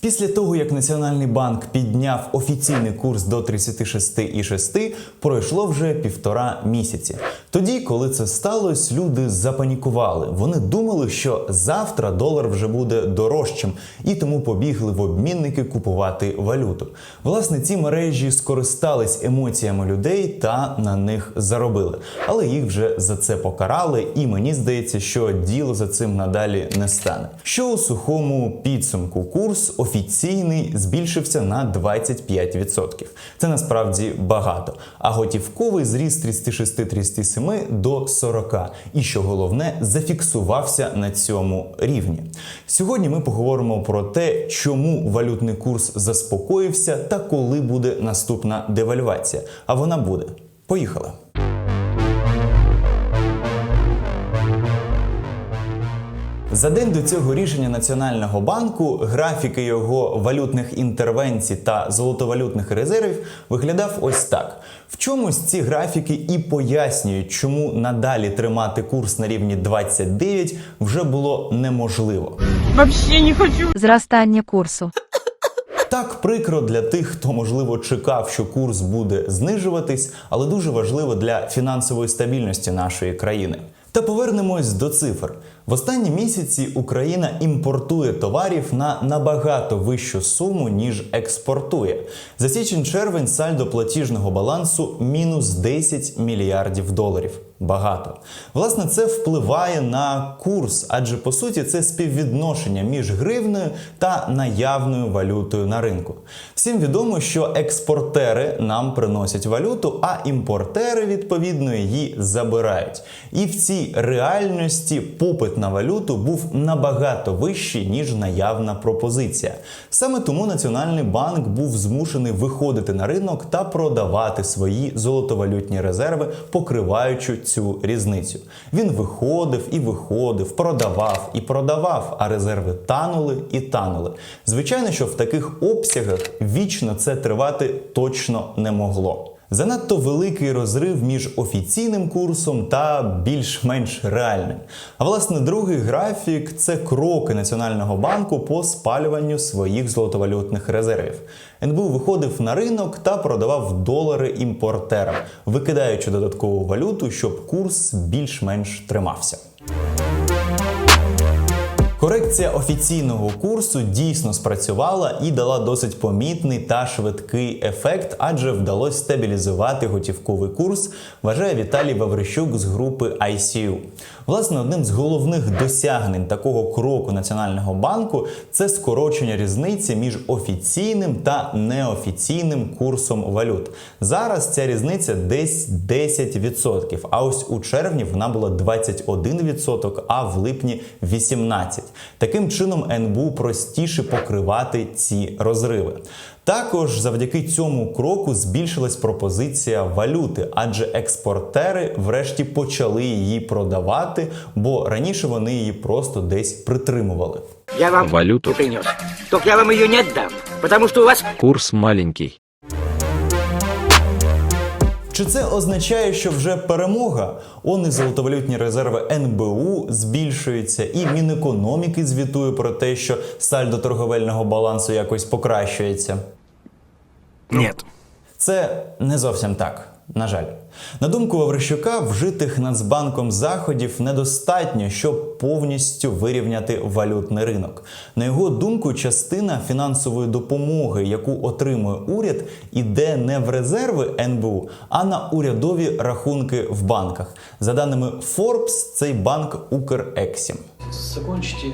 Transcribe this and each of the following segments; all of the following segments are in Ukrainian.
Після того, як Національний банк підняв офіційний курс до 36,6, пройшло вже півтора місяці. Тоді, коли це сталося, люди запанікували. Вони думали, що завтра долар вже буде дорожчим, і тому побігли в обмінники купувати валюту. Власне, ці мережі скористались емоціями людей та на них заробили. Але їх вже за це покарали, і мені здається, що діло за цим надалі не стане. Що у сухому підсумку курс офіційний збільшився на 25%. Це насправді багато. А готівковий зріс 36-37%, 7 до 40. І що головне, зафіксувався на цьому рівні. Сьогодні ми поговоримо про те, чому валютний курс заспокоївся та коли буде наступна девальвація. А вона буде. Поїхали! За день до цього рішення Національного банку графіки його валютних інтервенцій та золотовалютних резервів виглядав ось так. В чомусь ці графіки і пояснюють, чому надалі тримати курс на рівні 29 вже було неможливо. Вообще не хочу. Зростання курсу. Так прикро для тих, хто можливо чекав, що курс буде знижуватись, але дуже важливо для фінансової стабільності нашої країни. Та повернемось до цифр. В останні місяці Україна імпортує товарів на набагато вищу суму, ніж експортує. За січень-червень сальдо платіжного балансу мінус 10 мільярдів доларів. Багато. Власне, це впливає на курс, адже по суті це співвідношення між гривнею та наявною валютою на ринку. Всім відомо, що експортери нам приносять валюту, а імпортери відповідно її забирають. І в цій реальності попит на валюту був набагато вищий, ніж наявна пропозиція. Саме тому Національний банк був змушений виходити на ринок та продавати свої золотовалютні резерви, покриваючи цю різницю. Він виходив і виходив, продавав і продавав, а резерви танули і танули. Звичайно, що в таких обсягах вічно це тривати точно не могло. Занадто великий розрив між офіційним курсом та більш-менш реальним. А власне, другий графік це кроки Національного банку по спалюванню своїх золотовалютних резервів. НБУ виходив на ринок та продавав долари імпортерам, викидаючи додаткову валюту, щоб курс більш-менш тримався. Корекція офіційного курсу дійсно спрацювала і дала досить помітний та швидкий ефект, адже вдалося стабілізувати готівковий курс, вважає Віталій Ваврищук з групи ICU. Власне, одним з головних досягнень такого кроку Національного банку це скорочення різниці між офіційним та неофіційним курсом валют. Зараз ця різниця десь 10%, а ось у червні вона була 21%, а в липні 18%. Таким чином НБУ простіше покривати ці розриви. Також завдяки цьому кроку збільшилась пропозиція валюти, адже експортери врешті почали її продавати, бо раніше вони її просто десь притримували. Я вам Валюту. принес. Только я вам ее не отдам, потому что у вас Курс маленький. Чи це означає, що вже перемога? Он і золотовалютні резерви НБУ збільшуються, і Мінекономіки звітує про те, що сальдо торговельного балансу якось покращується. Ні. Це не зовсім так. На жаль, на думку Ваврищука, вжитих Нацбанком заходів недостатньо, щоб повністю вирівняти валютний ринок. На його думку, частина фінансової допомоги, яку отримує уряд, іде не в резерви НБУ, а на урядові рахунки в банках. За даними Forbes, цей банк Укрексім. закончите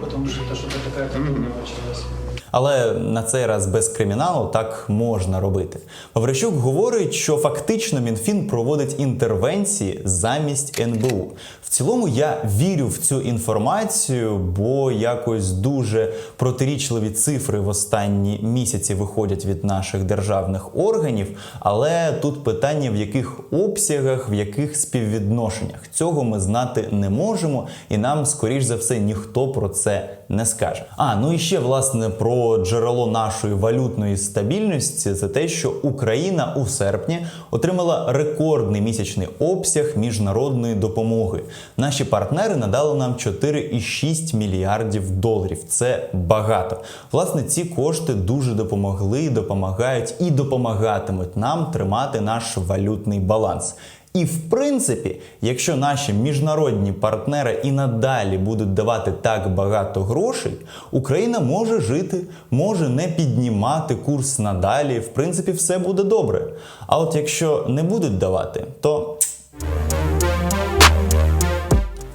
потому что это что-то какая-то mm началась. Але на цей раз без криміналу так можна робити. Паврищук говорить, що фактично Мінфін проводить інтервенції замість НБУ. В цілому я вірю в цю інформацію, бо якось дуже протирічливі цифри в останні місяці виходять від наших державних органів. Але тут питання в яких обсягах, в яких співвідношеннях цього ми знати не можемо, і нам, скоріш за все, ніхто про це не скаже. А ну і ще власне про джерело нашої валютної стабільності це те, що Україна у серпні отримала рекордний місячний обсяг міжнародної допомоги. Наші партнери надали нам 4,6 мільярдів доларів. Це багато. Власне, ці кошти дуже допомогли, допомагають і допомагатимуть нам тримати наш валютний баланс. І в принципі, якщо наші міжнародні партнери і надалі будуть давати так багато грошей, Україна може жити, може не піднімати курс надалі. В принципі, все буде добре. А от якщо не будуть давати, то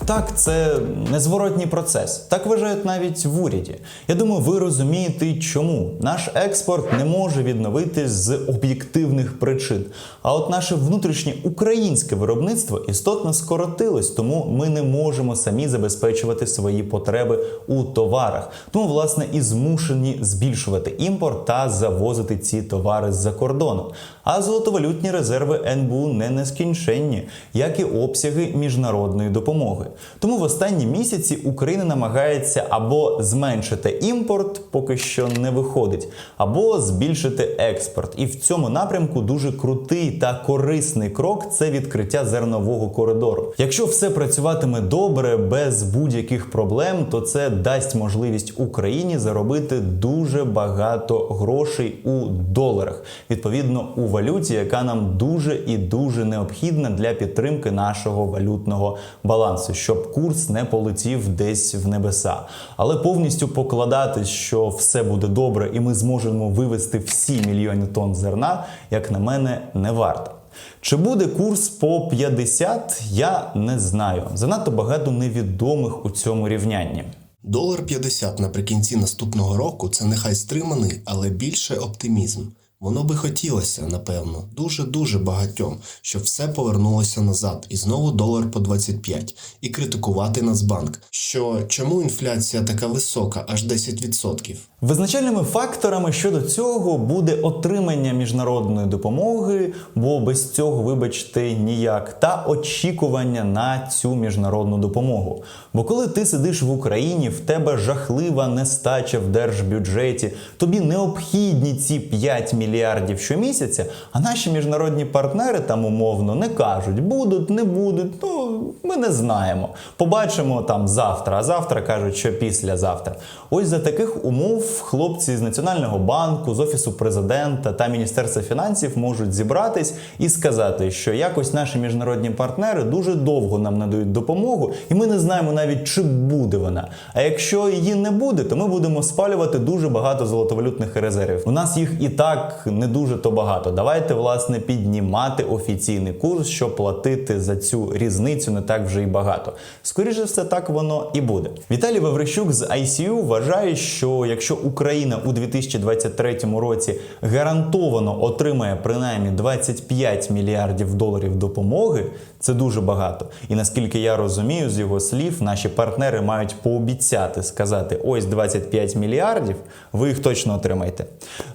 так, це незворотній процес. Так вважають навіть в уряді. Я думаю, ви розумієте, чому наш експорт не може відновитись з об'єктивних причин. А от наше внутрішнє українське виробництво істотно скоротилось, тому ми не можемо самі забезпечувати свої потреби у товарах. Тому, власне, і змушені збільшувати імпорт та завозити ці товари з-за кордону. А золотовалютні резерви НБУ не нескінченні, як і обсяги міжнародної допомоги. Тому в останні місяці Україна намагається або зменшити імпорт, поки що не виходить, або збільшити експорт. І в цьому напрямку дуже крутий та корисний крок це відкриття зернового коридору. Якщо все працюватиме добре, без будь-яких проблем, то це дасть можливість Україні заробити дуже багато грошей у доларах, відповідно у валюті, яка нам дуже і дуже необхідна для підтримки нашого валютного балансу, щоб курс не полетів десь в небеса. Але повністю покладатись, що все буде добре, і ми зможемо вивести всі мільйони тонн зерна, як на мене, не варто. Чи буде курс по 50, я не знаю. Занадто багато невідомих у цьому рівнянні. Долар 50 наприкінці наступного року це нехай стриманий, але більше оптимізм. Воно би хотілося, напевно, дуже-дуже багатьом, щоб все повернулося назад, і знову долар по 25, і критикувати Нацбанк, що чому інфляція така висока, аж 10%. Визначальними факторами щодо цього буде отримання міжнародної допомоги, бо без цього, вибачте, ніяк, та очікування на цю міжнародну допомогу. Бо коли ти сидиш в Україні, в тебе жахлива нестача в держбюджеті, тобі необхідні ці 5 мільярдів щомісяця, а наші міжнародні партнери там умовно не кажуть, будуть, не будуть. Ну ми не знаємо. Побачимо там завтра, а завтра кажуть, що післязавтра. Ось за таких умов хлопці з Національного банку, з офісу президента та міністерства фінансів можуть зібратись і сказати, що якось наші міжнародні партнери дуже довго нам надають допомогу, і ми не знаємо навіть чи буде вона. А якщо її не буде, то ми будемо спалювати дуже багато золотовалютних резервів. У нас їх і так не дуже то багато. Давайте власне піднімати офіційний курс, щоб платити за цю різницю не так вже й багато. Скоріше все, так воно і буде. Віталій Ваврищук з ICU вважає, що якщо Україна у 2023 році гарантовано отримає принаймні 25 мільярдів доларів допомоги, це дуже багато. І наскільки я розумію з його слів, наші партнери мають пообіцяти сказати: ось 25 мільярдів, ви їх точно отримаєте.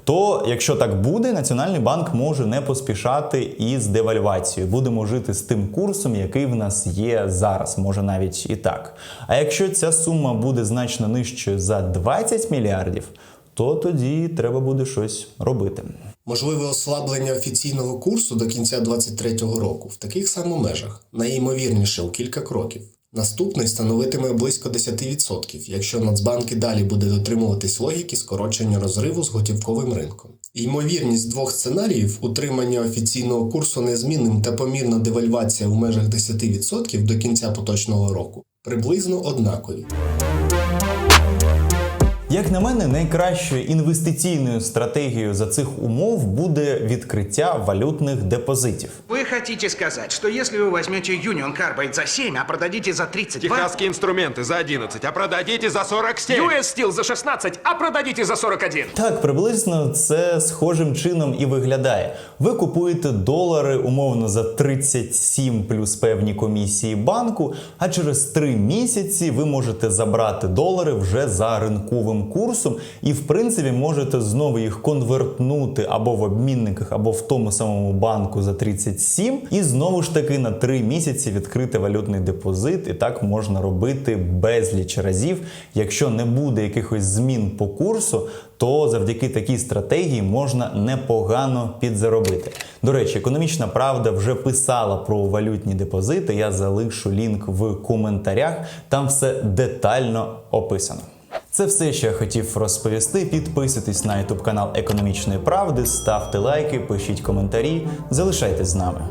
То, якщо так буде, Національний банк може не поспішати із девальвацією. Будемо жити з тим курсом, який в нас є зараз, може навіть і так. А якщо ця сума буде значно нижчою за 20 мільярдів, то тоді треба буде щось робити. Можливе ослаблення офіційного курсу до кінця 2023 року в таких самих межах, найімовірніше у кілька кроків. Наступний становитиме близько 10%, якщо Нацбанк і далі буде дотримуватись логіки скорочення розриву з готівковим ринком. Ймовірність двох сценаріїв утримання офіційного курсу незмінним та помірна девальвація у межах 10% до кінця поточного року приблизно однакові. Як на мене, найкращою інвестиційною стратегією за цих умов буде відкриття валютних депозитів. Вы хотите сказать, что если вы возьмете Union Carbide за 7, а продадите за 32... Техасские инструменты за 11, а продадите за 47. US Steel за 16, а продадите за 41. Так, приблизно це схожим чином і виглядає. Ви купуєте долари умовно за 37 плюс певні комісії банку, а через 3 місяці ви можете забрати долари вже за ринковими новим курсом, і в принципі можете знову їх конвертнути або в обмінниках, або в тому самому банку за 37, і знову ж таки на 3 місяці відкрити валютний депозит. І так можна робити безліч разів. Якщо не буде якихось змін по курсу, то завдяки такій стратегії можна непогано підзаробити. До речі, економічна правда вже писала про валютні депозити. Я залишу лінк в коментарях. Там все детально описано. Це все, що я хотів розповісти. Підписуйтесь на YouTube канал Економічної правди, ставте лайки, пишіть коментарі, залишайтесь з нами.